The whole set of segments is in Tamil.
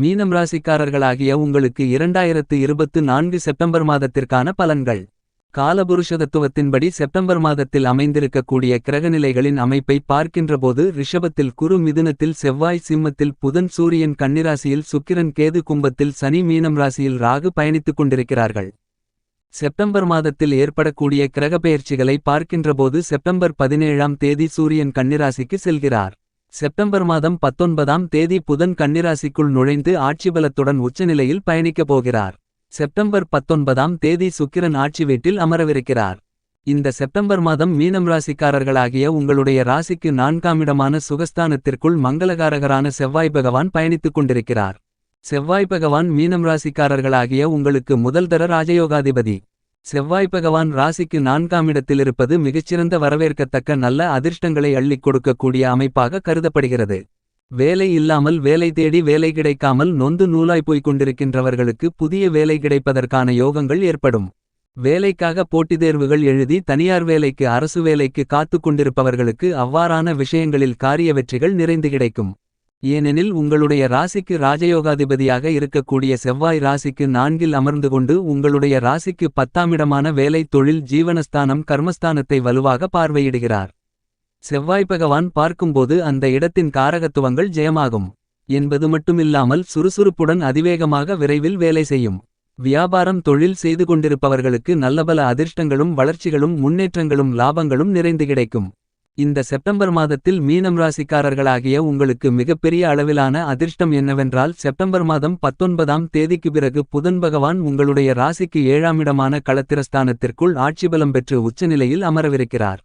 மீனம் ராசிக்காரர்களாகிய உங்களுக்கு இரண்டாயிரத்து இருபத்து நான்கு செப்டம்பர் மாதத்திற்கான பலன்கள். காலபுருஷதத்துவத்தின்படி செப்டம்பர் மாதத்தில் அமைந்திருக்கக்கூடிய கிரகநிலைகளின் அமைப்பை பார்க்கின்றபோது ரிஷபத்தில் குரு மிதுனத்தில் செவ்வாய் சிம்மத்தில் புதன் சூரியன் கன்னிராசியில் சுக்கிரன் கேது கும்பத்தில் சனி மீனம் ராசியில் ராகு பயணித்துக் கொண்டிருக்கிறார்கள். செப்டம்பர் மாதத்தில் ஏற்படக்கூடிய கிரகப்பெயர்ச்சிகளை பார்க்கின்றபோது செப்டம்பர் பதினேழாம் தேதி சூரியன் கன்னிராசிக்கு செல்கிறார். செப்டம்பர் மாதம் பத்தொன்பதாம் தேதி புதன் கன்னிராசிக்குள் நுழைந்து ஆட்சிபலத்துடன் உச்சநிலையில் பயணிக்கப் போகிறார். செப்டம்பர் பத்தொன்பதாம் தேதி சுக்கிரன் ஆட்சி வீட்டில் அமரவிருக்கிறார். இந்த செப்டம்பர் மாதம் மீனம் ராசிக்காரர்களாகிய உங்களுடைய ராசிக்கு நான்காம் இடமான சுகஸ்தானத்திற்குள் மங்களகாரகரான செவ்வாய் பகவான் பயணித்துக் கொண்டிருக்கிறார். செவ்வாய் பகவான் மீனம் ராசிக்காரர்களாகிய உங்களுக்கு முதல்தர ராஜயோகாதிபதி. செவ்வாய் பகவான் ராசிக்கு நான்காம் இடத்தில் இருப்பது மிகச்சிறந்த வரவேற்கத்தக்க நல்ல அதிர்ஷ்டங்களை அள்ளிக் கொடுக்கக்கூடிய அமைப்பாக கருதப்படுகிறது. வேலை இல்லாமல் வேலை தேடி வேலை கிடைக்காமல் நொந்து நூலாய் போய்க் கொண்டிருக்கின்றவர்களுக்கு புதிய வேலை கிடைப்பதற்கான யோகங்கள் ஏற்படும். வேலைக்காக போட்டித் தேர்வுகள் எழுதி தனியார் வேலைக்கு அரசு வேலைக்கு காத்துக் கொண்டிருப்பவர்களுக்கு அவ்வாறான விஷயங்களில் காரிய வெற்றிகள் நிறைந்து கிடைக்கும். ஏனெனில் உங்களுடைய ராசிக்கு ராஜயோகாதிபதியாக இருக்கக்கூடிய செவ்வாய் ராசிக்கு நான்கில் அமர்ந்து கொண்டு உங்களுடைய ராசிக்கு பத்தாமிடமான வேலை தொழில் ஜீவனஸ்தானம் கர்மஸ்தானத்தை வலுவாக பார்வையிடுகிறார். செவ்வாய் பகவான் பார்க்கும்போது அந்த இடத்தின் காரகத்துவங்கள் ஜெயமாகும். என்பது மட்டுமில்லாமல் சுறுசுறுப்புடன் அதிவேகமாக விரைவில் வேலை செய்யும். வியாபாரம் தொழில் செய்து கொண்டிருப்பவர்களுக்கு நல்லபல அதிர்ஷ்டங்களும் வளர்ச்சிகளும் முன்னேற்றங்களும் லாபங்களும் நிறைந்து கிடைக்கும். இந்த செப்டம்பர் மாதத்தில் மீனம் ராசிக்காரர்களாகிய உங்களுக்கு மிகப்பெரிய அளவிலான அதிர்ஷ்டம் என்னவென்றால் செப்டம்பர் மாதம் பத்தொன்பதாம் தேதிக்கு பிறகு புதன் பகவான் உங்களுடைய ராசிக்கு ஏழாமிடமான களத்திரஸ்தானத்திற்குள் ஆட்சிபலம் பெற்று உச்சநிலையில் அமரவிருக்கிறார்.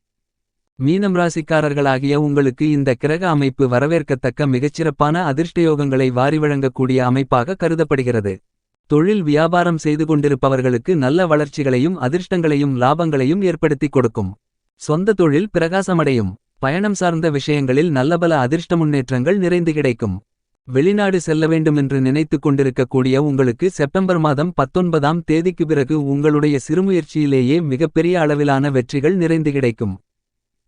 மீனம் ராசிக்காரர்களாகிய உங்களுக்கு இந்த கிரக அமைப்பு வரவேற்கத்தக்க மிகச்சிறப்பான அதிர்ஷ்டயோகங்களை வாரி வழங்கக்கூடிய அமைப்பாக கருதப்படுகிறது. தொழில் வியாபாரம் செய்து கொண்டிருப்பவர்களுக்கு நல்ல வளர்ச்சிகளையும் அதிர்ஷ்டங்களையும் லாபங்களையும் ஏற்படுத்திக் கொடுக்கும். சொந்த தொழில் பிரகாசமடையும். பயணம் சார்ந்த விஷயங்களில் நல்லபல அதிர்ஷ்ட முன்னேற்றங்கள் நிறைந்து கிடைக்கும். வெளிநாடு செல்ல வேண்டுமென்று நினைத்துக் கொண்டிருக்கக்கூடிய உங்களுக்கு செப்டம்பர் மாதம் பத்தொன்பதாம் தேதிக்கு பிறகு உங்களுடைய சிறுமுயற்சியிலேயே மிகப்பெரிய அளவிலான வெற்றிகள் நிறைந்து கிடைக்கும்.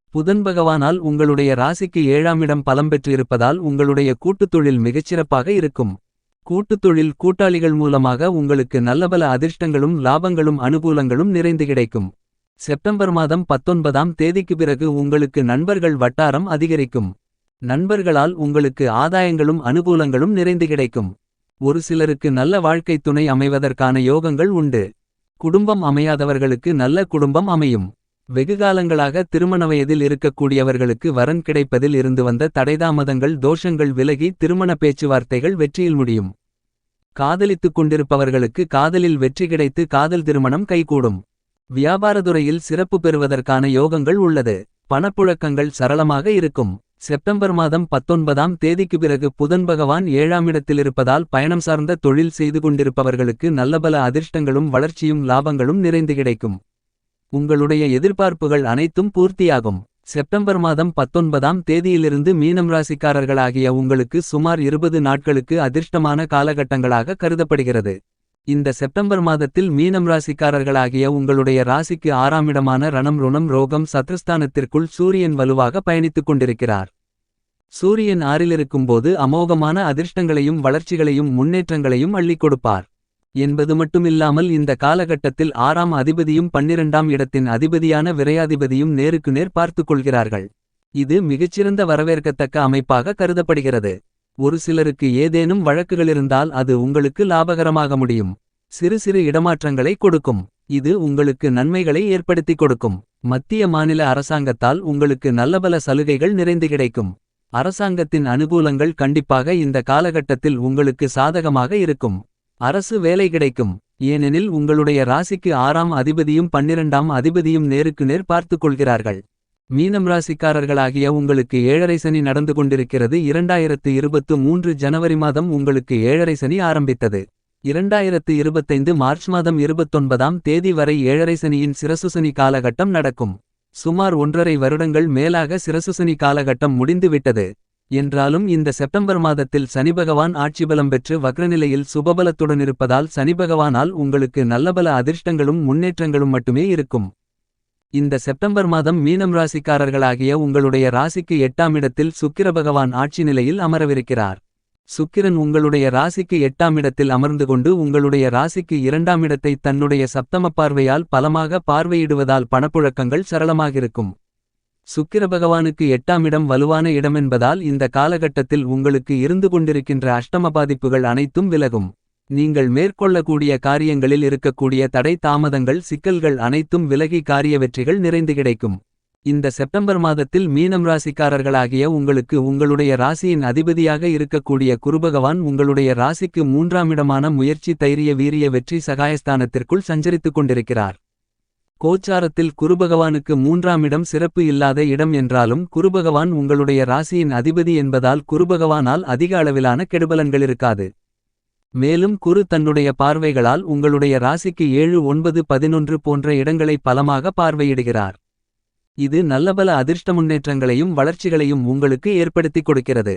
புதன் பகவானால் உங்களுடைய ராசிக்கு ஏழாம் இடம் பலம் பெற்றிருப்பதால் உங்களுடைய கூட்டுத் தொழில் மிகச்சிறப்பாக இருக்கும். கூட்டுத் தொழில் கூட்டாளிகள் மூலமாக உங்களுக்கு நல்லபல அதிர்ஷ்டங்களும் லாபங்களும் அனுகூலங்களும் நிறைந்து கிடைக்கும். செப்டம்பர் மாதம் பத்தொன்பதாம் தேதிக்கு பிறகு உங்களுக்கு நண்பர்கள் வட்டாரம் அதிகரிக்கும். நண்பர்களால் உங்களுக்கு ஆதாயங்களும் அனுகூலங்களும் நிறைந்து கிடைக்கும். ஒரு சிலருக்கு நல்ல வாழ்க்கைத் துணை அமைவதற்கான யோகங்கள் உண்டு. குடும்பம் அமையாதவர்களுக்கு நல்ல குடும்பம் அமையும். வெகுகாலங்களாக திருமண வயதில் இருக்கக்கூடியவர்களுக்கு வரன் கிடைப்பதில் இருந்து வந்த தடைதாமதங்கள் தோஷங்கள் விலகி திருமண பேச்சுவார்த்தைகள் வெற்றியில் முடியும். காதலித்துக் கொண்டிருப்பவர்களுக்கு காதலில் வெற்றி கிடைத்து காதல் திருமணம் கைகூடும். வியாபாரத்துறையில் சிறப்பு பெறுவதற்கான யோகங்கள் உள்ளது. பணப்புழக்கங்கள் சரளமாக இருக்கும். செப்டம்பர் மாதம் பத்தொன்பதாம் தேதிக்கு பிறகு புதன் பகவான் ஏழாம் இடத்திலிருப்பதால் பயணம் சார்ந்த தொழில் செய்து கொண்டிருப்பவர்களுக்கு நல்லபல அதிர்ஷ்டங்களும் வளர்ச்சியும் லாபங்களும் நிறைந்து கிடைக்கும். உங்களுடைய எதிர்பார்ப்புகள் அனைத்தும் பூர்த்தியாகும். செப்டம்பர் மாதம் பத்தொன்பதாம் தேதியிலிருந்து மீனம் ராசிக்காரர்களாகிய உங்களுக்கு சுமார் இருபது நாட்களுக்கு அதிர்ஷ்டமான காலகட்டங்களாக கருதப்படுகிறது. இந்த செப்டம்பர் மாதத்தில் மீனம் ராசிக்காரர்களாகிய உங்களுடைய ராசிக்கு ஆறாமிடமான ரணம் ருணம் ரோகம் சத்ருஸ்தானத்திற்குள் சூரியன் வலுவாக பயணித்துக் கொண்டிருக்கிறார். சூரியன் ஆறிலிருக்கும்போது அமோகமான அதிர்ஷ்டங்களையும் வளர்ச்சிகளையும் முன்னேற்றங்களையும் அள்ளிக் கொடுப்பார். என்பது மட்டுமில்லாமல் இந்த காலகட்டத்தில் ஆறாம் அதிபதியும் பன்னிரண்டாம் இடத்தின் அதிபதியான விரையாதிபதியும் நேருக்கு நேர் பார்த்துக் கொள்கிறார்கள். இது மிகச்சிறந்த வரவேற்கத்தக்க அமைப்பாக கருதப்படுகிறது. ஒரு சிலருக்கு ஏதேனும் வழக்குகளிருந்தால் அது உங்களுக்கு லாபகரமாக முடியும். சிறு சிறு இடமாற்றங்களை கொடுக்கும். இது உங்களுக்கு நன்மைகளை ஏற்படுத்திக் கொடுக்கும். மத்திய மாநில அரசாங்கத்தால் உங்களுக்கு நல்லபல சலுகைகள் நிறைந்து கிடைக்கும். அரசாங்கத்தின் அனுகூலங்கள் கண்டிப்பாக இந்த காலகட்டத்தில் உங்களுக்கு சாதகமாக இருக்கும். அரசு வேலை கிடைக்கும். ஏனெனில் உங்களுடைய ராசிக்கு ஆறாம் அதிபதியும் பன்னிரண்டாம் அதிபதியும் நேருக்கு நேர் பார்த்துக் கொள்கிறார்கள். மீனம் ராசிக்காரர்களாகிய உங்களுக்கு ஏழரை சனி நடந்து கொண்டிருக்கிறது. இரண்டாயிரத்து இருபத்து மூன்று ஜனவரி மாதம் உங்களுக்கு ஏழரை சனி ஆரம்பித்தது. இரண்டாயிரத்து இருபத்தைந்து மார்ச் மாதம் இருபத்தொன்பதாம் தேதி வரை ஏழரை சனியின் சிரசுசனி காலகட்டம் நடக்கும். சுமார் ஒன்றரை வருடங்கள் மேலாக சிரசுசனி காலகட்டம் முடிந்துவிட்டது என்றாலும் இந்த செப்டம்பர் மாதத்தில் சனிபகவான் ஆட்சிபலம் பெற்று வக்ரநிலையில் சுபபலத்துடன் இருப்பதால் சனிபகவானால் உங்களுக்கு நல்லபல அதிர்ஷ்டங்களும் முன்னேற்றங்களும் மட்டுமே இருக்கும். இந்த செப்டம்பர் மாதம் மீனம் ராசிக்காரர்களாகிய உங்களுடைய ராசிக்கு எட்டாம் இடத்தில் சுக்கிர பகவான் ஆட்சி நிலையில் அமரவிருக்கிறார். சுக்கிரன் உங்களுடைய ராசிக்கு எட்டாம் இடத்தில் அமர்ந்து கொண்டு உங்களுடைய ராசிக்கு இரண்டாம் இடத்தை தன்னுடைய சப்தம பார்வையால் பலமாக பார்வையிடுவதால் பணப்புழக்கங்கள் சரளமாகிருக்கும். சுக்கிர பகவானுக்கு எட்டாம் இடம் வலுவான இடமென்பதால் இந்த காலகட்டத்தில் உங்களுக்கு இருந்து கொண்டிருக்கின்ற அஷ்டம பாதிப்புகள் அனைத்தும் விலகும். நீங்கள் மேற்கொள்ளக்கூடிய காரியங்களில் இருக்கக்கூடிய தடை தாமதங்கள் சிக்கல்கள் அனைத்தும் விலகி காரிய வெற்றிகள் நிறைந்து கிடைக்கும். இந்த செப்டம்பர் மாதத்தில் மீனம் ராசிக்காரர்களாகிய உங்களுக்கு உங்களுடைய ராசியின் அதிபதியாக இருக்கக்கூடிய குருபகவான் உங்களுடைய ராசிக்கு மூன்றாம் இடமான முயற்சி தைரிய வீரிய வெற்றி சகாயஸ்தானத்திற்குள் சஞ்சரித்துக் கொண்டிருக்கிறார். கோச்சாரத்தில் குருபகவானுக்கு மூன்றாம் இடம் சிறப்பு இல்லாத இடம் என்றாலும் குருபகவான் உங்களுடைய ராசியின் அதிபதி என்பதால் குருபகவானால் அதிக அளவிலான கெடுபலன்கள் இருக்காது. மேலும் குரு தன்னுடைய பார்வைகளால் உங்களுடைய ராசிக்கு ஏழு ஒன்பது பதினொன்று போன்ற இடங்களை பலமாக பார்வையிடுகிறார். இது நல்லபல அதிர்ஷ்ட முன்னேற்றங்களையும் வளர்ச்சிகளையும் உங்களுக்கு ஏற்படுத்திக் கொடுக்கிறது.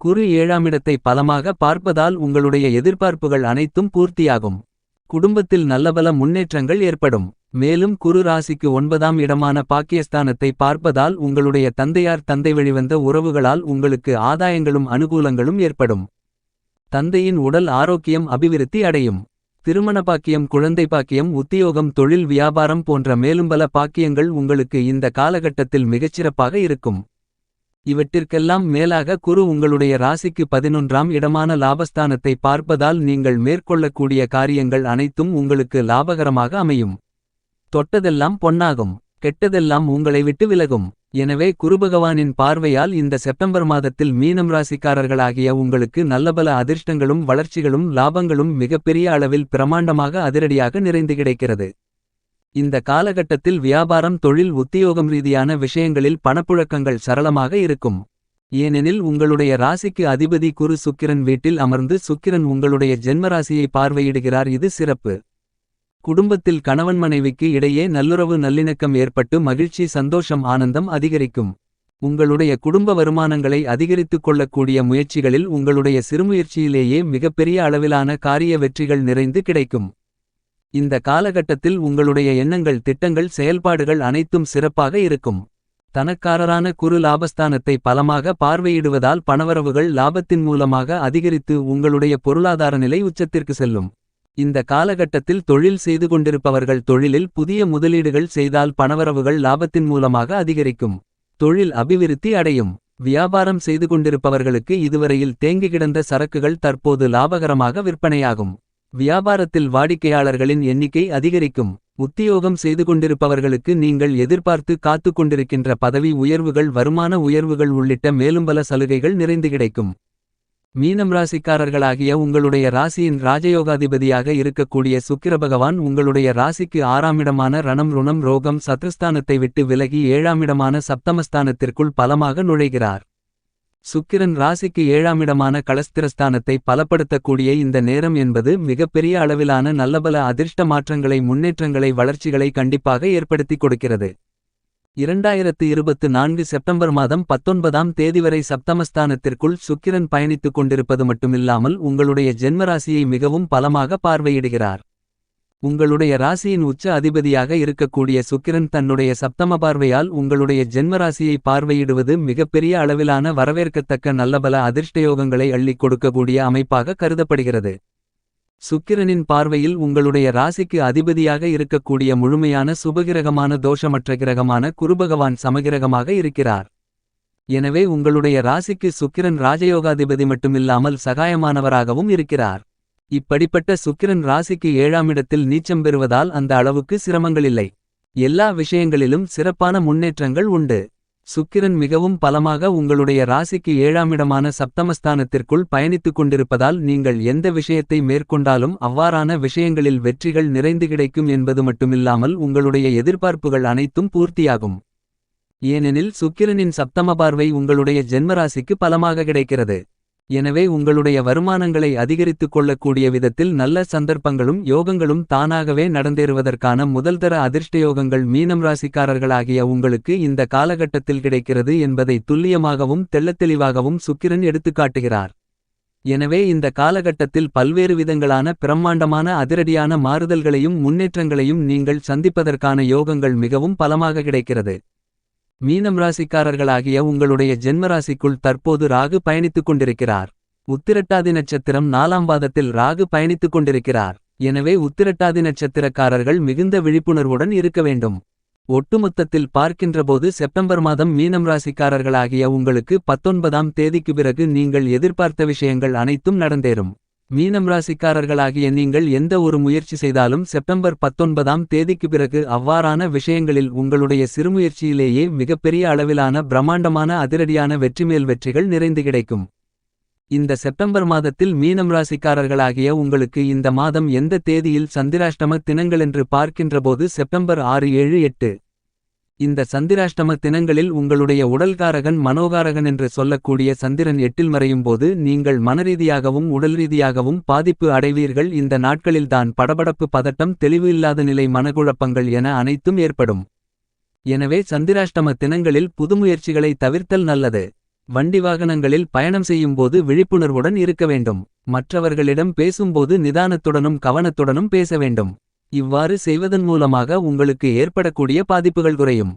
குரு ஏழாமிடத்தை பலமாக பார்ப்பதால் உங்களுடைய எதிர்பார்ப்புகள் அனைத்தும் பூர்த்தியாகும். குடும்பத்தில் நல்லபல முன்னேற்றங்கள் ஏற்படும். மேலும் குரு ராசிக்கு ஒன்பதாம் இடமான பாக்கியஸ்தானத்தை பார்ப்பதால் உங்களுடைய தந்தையார் தந்தை வழிவந்த உறவுகளால் உங்களுக்கு ஆதாயங்களும் அனுகூலங்களும் ஏற்படும். தந்தையின் உடல் ஆரோக்கியம் அபிவிருத்தி அடையும். திருமண பாக்கியம் குழந்தை பாக்கியம் உத்தியோகம் தொழில் வியாபாரம் போன்ற மேலும் பல பாக்கியங்கள் உங்களுக்கு இந்த காலகட்டத்தில் மிகச்சிறப்பாக இருக்கும். இவற்றிற்கெல்லாம் மேலாக குரு உங்களுடைய ராசிக்கு பதினொன்றாம் இடமான லாபஸ்தானத்தை பார்ப்பதால் நீங்கள் மேற்கொள்ளக்கூடிய காரியங்கள் அனைத்தும் உங்களுக்கு லாபகரமாக அமையும். தொட்டதெல்லாம் பொன்னாகும் கெட்டதெல்லாம் உங்களை விட்டு விலகும். எனவே குருபகவானின் பார்வையால் இந்த செப்டம்பர் மாதத்தில் மீனம் ராசிக்காரர்களாகிய உங்களுக்கு நல்லபல அதிர்ஷ்டங்களும் வளர்ச்சிகளும் லாபங்களும் மிகப்பெரிய அளவில் பிரமாண்டமாக அதிரடியாக நிறைந்து கிடைக்கிறது. இந்த காலகட்டத்தில் வியாபாரம் தொழில் உத்தியோகம் ரீதியான விஷயங்களில் பணப்புழக்கங்கள் சரளமாக இருக்கும். ஏனெனில் உங்களுடைய ராசிக்கு அதிபதி குரு சுக்கிரன் வீட்டில் அமர்ந்து சுக்கிரன் உங்களுடைய ஜென்மராசியை பார்வையிடுகிறார் இது சிறப்பு. குடும்பத்தில் கணவன் மனைவிக்கு இடையே நல்லுறவு நல்லிணக்கம் ஏற்பட்டு மகிழ்ச்சி சந்தோஷம் ஆனந்தம் அதிகரிக்கும். உங்களுடைய குடும்ப வருமானங்களை அதிகரித்துக் கொள்ளக்கூடிய முயற்சிகளில் உங்களுடைய சிறுமுயற்சியிலேயே மிகப்பெரிய அளவிலான காரிய வெற்றிகள் நிறைந்து கிடைக்கும். இந்த காலகட்டத்தில் உங்களுடைய எண்ணங்கள் திட்டங்கள் செயல்பாடுகள் அனைத்தும் சிறப்பாக இருக்கும். தனக்காரரான குறு லாபஸ்தானத்தை பலமாக பார்வையிடுவதால் பணவரவுகள் லாபத்தின் மூலமாக அதிகரித்து உங்களுடைய பொருளாதார நிலை உச்சத்திற்கு செல்லும். இந்த காலகட்டத்தில் தொழில் செய்து கொண்டிருப்பவர்கள் தொழிலில் புதிய முதலீடுகள் செய்தால் பணவரவுகள் லாபத்தின் மூலமாக அதிகரிக்கும். தொழில் அபிவிருத்தி அடையும். வியாபாரம் செய்து கொண்டிருப்பவர்களுக்கு இதுவரையில் தேங்கி கிடந்த சரக்குகள் தற்போது லாபகரமாக விற்பனையாகும். வியாபாரத்தில் வாடிக்கையாளர்களின் எண்ணிக்கை அதிகரிக்கும். உத்தியோகம் செய்து கொண்டிருப்பவர்களுக்கு நீங்கள் எதிர்பார்த்து காத்து கொண்டிருக்கின்ற பதவி உயர்வுகள் வருமான உயர்வுகள் உள்ளிட்ட மேலும் பல சலுகைகள் நிறைந்து கிடைக்கும். மீனம் ராசிக்காரர்களாகிய உங்களுடைய ராசியின் ராஜயோகாதிபதியாக இருக்கக்கூடிய சுக்கிர பகவான் உங்களுடைய ராசிக்கு ஆறாமிடமான ரணம் ருணம் ரோகம் சத்ருஸ்தானத்தை விட்டு விலகி ஏழாமிடமான சப்தமஸ்தானத்திற்குள் பலமாக நுழைகிறார். சுக்கிரன் ராசிக்கு ஏழாமிடமான களஸ்திரஸ்தானத்தை பலப்படுத்தக்கூடிய இந்த நேரம் என்பது மிகப்பெரிய அளவிலான நல்லபல அதிர்ஷ்ட மாற்றங்களை முன்னேற்றங்களை வளர்ச்சிகளை கண்டிப்பாக ஏற்படுத்திக் கொடுக்கிறது. இரண்டாயிரத்து இருபத்து நான்கு செப்டம்பர் மாதம் பத்தொன்பதாம் தேதி வரை சப்தமஸ்தானத்திற்குள் சுக்கிரன் பயணித்துக் கொண்டிருப்பது மட்டுமில்லாமல் உங்களுடைய ஜென்மராசியை மிகவும் பலமாக பார்வையிடுகிறார். உங்களுடைய ராசியின் உச்ச அதிபதியாக இருக்கக்கூடிய சுக்கிரன் தன்னுடைய சப்தம பார்வையால் உங்களுடைய ஜென்மராசியை பார்வையிடுவது மிகப்பெரிய அளவிலான வரவேற்கத்தக்க நல்லபல அதிர்ஷ்டயோகங்களை அள்ளிக் கொடுக்கக்கூடிய அமைப்பாக கருதப்படுகிறது. சுக்கிரனின் பார்வையில் உங்களுடைய ராசிக்கு அதிபதியாக இருக்கக்கூடிய முழுமையான சுபகிரகமான தோஷமற்ற கிரகமான குருபகவான் சமகிரகமாக இருக்கிறார். எனவே உங்களுடைய ராசிக்கு சுக்கிரன் ராஜயோகாதிபதி மட்டுமில்லாமல் சகாயமானவராகவும் இருக்கிறார். இப்படிப்பட்ட சுக்கிரன் ராசிக்கு ஏழாம் இடத்தில் நீச்சம் பெறுவதால் அந்த அளவுக்கு சிரமங்களில்லை எல்லா விஷயங்களிலும் சிறப்பான முன்னேற்றங்கள் உண்டு. சுக்கிரன் மிகவும் பலமாக உங்களுடைய ராசிக்கு ஏழாமிடமான சப்தமஸ்தானத்திற்குள் பயணித்துக் கொண்டிருப்பதால் நீங்கள் எந்த விஷயத்தை மேற்கொண்டாலும் அவ்வாறான விஷயங்களில் வெற்றிகள் நிறைந்து கிடைக்கும் என்பது மட்டுமில்லாமல் உங்களுடைய எதிர்பார்ப்புகள் அனைத்தும் பூர்த்தியாகும். ஏனெனில் சுக்கிரனின் சப்தம பார்வை உங்களுடைய ஜென்மராசிக்கு பலமாக கிடைக்கிறது. எனவே உங்களுடைய வருமானங்களை அதிகரித்துக் கொள்ளக்கூடிய விதத்தில் நல்ல சந்தர்ப்பங்களும் யோகங்களும் தானாகவே நடந்தேறுவதற்கான முதல்தர அதிர்ஷ்டயோகங்கள் மீனம் ராசிக்காரர்களாகிய உங்களுக்கு இந்த காலகட்டத்தில் கிடைக்கிறது என்பதை துல்லியமாகவும் தெள்ளத்தெளிவாகவும் சுக்கிரன் எடுத்துக்காட்டுகிறார் எனவே இந்த காலகட்டத்தில் பல்வேறு விதங்களான பிரம்மாண்டமான அதிரடியான மாறுதல்களையும் முன்னேற்றங்களையும் நீங்கள் சந்திப்பதற்கான யோகங்கள் மிகவும் பலமாக கிடைக்கிறது. மீனம் ராசிக்காரர்களாகிய உங்களுடைய ஜென்மராசிக்குள் தற்போது ராகு பயணித்துக் கொண்டிருக்கிறார். உத்திரட்டாதி நட்சத்திரம் நாலாம் பாதத்தில் ராகு பயணித்துக் கொண்டிருக்கிறார். எனவே உத்திரட்டாதி நட்சத்திரக்காரர்கள் மிகுந்த விழிப்புணர்வுடன் இருக்க வேண்டும். ஒட்டுமொத்தத்தில் பார்க்கின்றபோது செப்டம்பர் மாதம் மீனம் ராசிக்காரர்களாகிய உங்களுக்கு பத்தொன்பதாம் தேதிக்கு பிறகு நீங்கள் எதிர்பார்த்த விஷயங்கள் அனைத்தும் நடந்தேறும். மீனம் ராசிக்காரர்களாகிய நீங்கள் எந்த ஒரு முயற்சி செய்தாலும் செப்டம்பர் பத்தொன்பதாம் தேதிக்கு பிறகு அவ்வாறான விஷயங்களில் உங்களுடைய சிறுமுயற்சியிலேயே மிகப்பெரிய அளவிலான பிரம்மாண்டமான அதிரடியான வெற்றிமேல் வெற்றிகள் நிறைந்து கிடைக்கும். இந்த செப்டம்பர் மாதத்தில் மீனம் ராசிக்காரர்களாகிய உங்களுக்கு இந்த மாதம் எந்த தேதியில் சந்திராஷ்டம தினங்களென்று பார்க்கின்றபோது செப்டம்பர் ஆறு ஏழு எட்டு. இந்த சந்திராஷ்டம தினங்களில் உங்களுடைய உடல்காரகன் மனோகாரகன் என்று சொல்லக்கூடிய சந்திரன் எட்டில் மறையும் போது நீங்கள் மனரீதியாகவும் உடல் ரீதியாகவும் பாதிப்பு அடைவீர்கள். இந்த நாட்களில்தான் படபடப்பு பதட்டம் தெளிவு இல்லாத நிலை மனக்குழப்பங்கள் என அனைத்தும் ஏற்படும். எனவே சந்திராஷ்டம தினங்களில் புதுமுயற்சிகளை தவிர்த்தல் நல்லது. வண்டி வாகனங்களில் பயணம் செய்யும்போது விழிப்புணர்வுடன் இருக்க வேண்டும். மற்றவர்களிடம் பேசும்போது நிதானத்துடனும் கவனத்துடனும் பேச வேண்டும். இவ்வாறு செய்வதன் மூலமாக உங்களுக்கு ஏற்படக்கூடிய பாதிப்புகள் குறையும்.